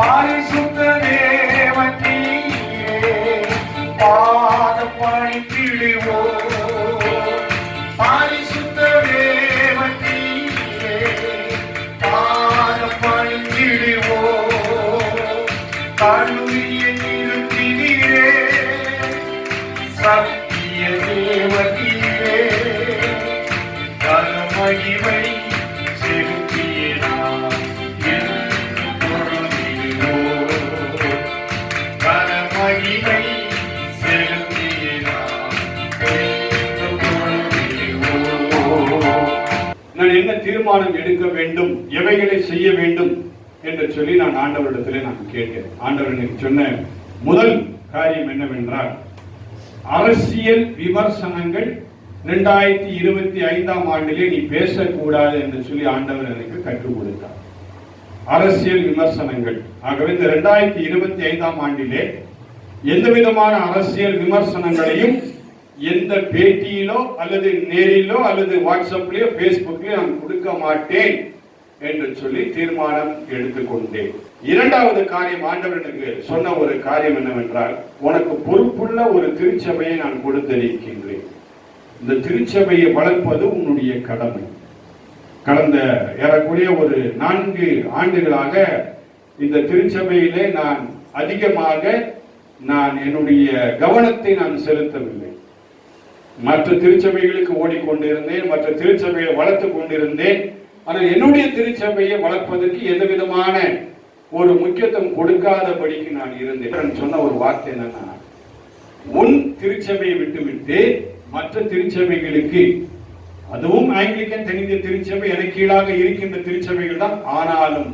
பாரிசுத்த தேவன் நீயே பாதம் பணித்திடுவோம் பாரிசுத்த தேவன் நீயே பாதம் பணித்திடுவோம் கல்லுரிய நிறுத்தினீரே சத்திய தேவனீரே கருமகிமை என்ன தீர்மானம் எடுக்க வேண்டும் எவைகளை செய்ய வேண்டும் என்று சொல்லி நான் ஆண்டவரிடத்திலே நான் கேட்டேன். ஆண்டவர் எனக்கு சொன்ன முதல் காரியம் என்னவென்றால் அரசியல் விமர்சனங்கள் இரண்டாயிரத்தி இருபத்தி ஐந்தாம் ஆண்டிலே நீ பேசக்கூடாது என்று சொல்லி ஆண்டவர் எனக்கு கற்றுக் கொடுத்தார். அரசியல் விமர்சனங்கள். ஆகவே இந்த இரண்டாயிரத்தி இருபத்தி ஐந்தாம் ஆண்டிலே எந்த விதமான அரசியல் விமர்சனங்களையும் எந்த பேட்டியிலோ அல்லது நேரிலோ அல்லது வாட்ஸ்அப்லயோ பேஸ்புக்லயோ நான் கொடுக்க மாட்டேன் என்று சொல்லி தீர்மானம் எடுத்துக்கொண்டேன். இரண்டாவது காரியம் ஆண்டவர் எனக்கு சொன்ன ஒரு காரியம் என்னவென்றால் உனக்கு பொறுப்புள்ள ஒரு திருச்சபையை நான் கொடுத்திருக்கின்றேன். இந்த திருச்சபையை வளர்ப்பது உன்னுடைய கடமை. கடந்த ஏறக்குறைய ஒரு நான்கு ஆண்டுகளாக இந்த திருச்சபையிலே நான் அதிகமாக நான் என்னுடைய கவனத்தை நான் செலுத்தவில்லை. மற்ற திருச்சபைகளுக்கு ஓடிக்கொண்டிருந்தேன் மற்ற திருச்சபையை வளர்த்து கொண்டிருந்தேன். ஆனால் என்னுடைய திருச்சபையை வளர்ப்பதற்கு எந்த விதமான ஒரு முக்கியத்துவம் கொடுக்காதபடிக்கு நான் இருந்தேன். சொன்ன ஒரு வார்த்தை என்னன்னா உன் திருச்சபையை விட்டுவிட்டு மற்ற திருச்சபைகளுக்கு. அதுவும் ஆங்கிலிக்கன் தென்னிந்திய திருச்சபை எனக்கு கீழாக இருக்கின்ற திருச்சபைகள் தான். ஆனாலும்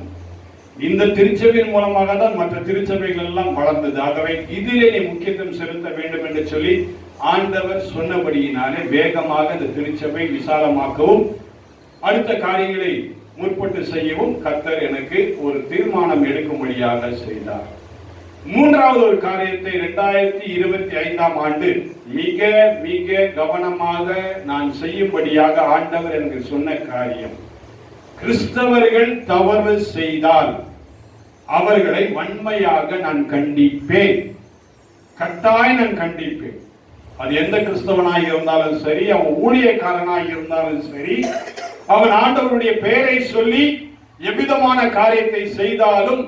இந்த திருச்சபையின் மூலமாக தான் மற்ற திருச்சபைகள் எல்லாம் வளர்ந்தது. ஆகவே இதிலே நீ முக்கியத்துவம் செலுத்த வேண்டும் என்று சொல்லி ஆண்டவர் சொன்னபடியினாலே வேகமாக இந்த திருச்சபை விசாலமாக்கவும் அடுத்த காரியங்களை முற்பட்டு செய்யவும் கர்த்தர் எனக்கு ஒரு தீர்மானம் எடுக்கும்படியாக செய்தார். மூன்றாவது ஒரு காரியத்தை இரண்டாயிரத்தி இருபத்தி ஐந்தாம் ஆண்டு மிக மிக கவனமாக நான் செய்யும்படியாக ஆண்டவர் எனக்கு சொன்ன காரியம். கிறிஸ்தவர்கள் தவறு செய்தால் அவர்களை வன்மையாக நான் கண்டிப்பேன். கட்டாயம் நான் கண்டிப்பேன். அது எந்த கிறிஸ்தவனாய் இருந்தாலும் சரி அவன் ஊழியக்காரனாய் இருந்தாலும் சரி அவன் ஆண்டவருடைய பெயரை சொல்லி எவ்விதமான காரியத்தை செய்தாலும்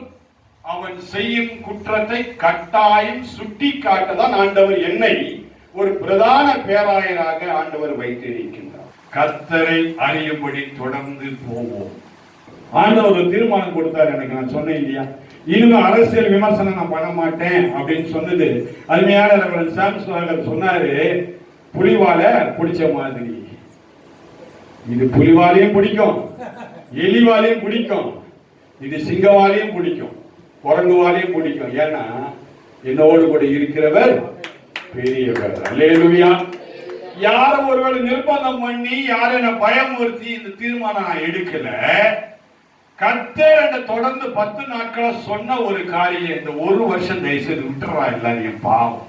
அவன் செய்யும் குற்றத்தை கட்டாயம் சுட்டி காட்டதான் ஆண்டவர் என்னை ஒரு பிரதான பேராயராக ஆண்டவர் வைத்திருக்கின்றார். கத்தரை அறியும்படி தொடர்ந்து போவோம். ஆண்டவர் தீர்மானம் கொடுத்தாரு எனக்கு நான் சொன்னேன் இல்லையா? இனிமே அரசியல் விமர்சனம் நான் பண்ண மாட்டேன் அப்படின்னு சொன்னது அருமையான ரெவரன் சாம்ஸ் அவர்கள் சொன்னாரு புலிவால பிடிச்ச மாதிரி. இது புலிவாலையும் பிடிக்கும் எலிவாலையும் பிடிக்கும் இது சிங்கவாலையும் பிடிக்கும் குரங்குவாலையும் பிடிக்கும். ஏன்னா என்னோடு கூட இருக்கிறவர் பெரியவர். அல்லேலுயா. யாரும் ஒருவேளை நிர்பந்தம் பண்ணி யாரும் என்ன பயமுறுத்தி இந்த தீர்மானம் நான் எடுக்கல. கர்த்தர் அந்த தொடர்ந்து பத்து நாட்களா சொன்ன ஒரு காரியம் இந்த ஒரு வருஷம் தயவு செய்து விட்டுறா எல்லாரையும் பாவம்.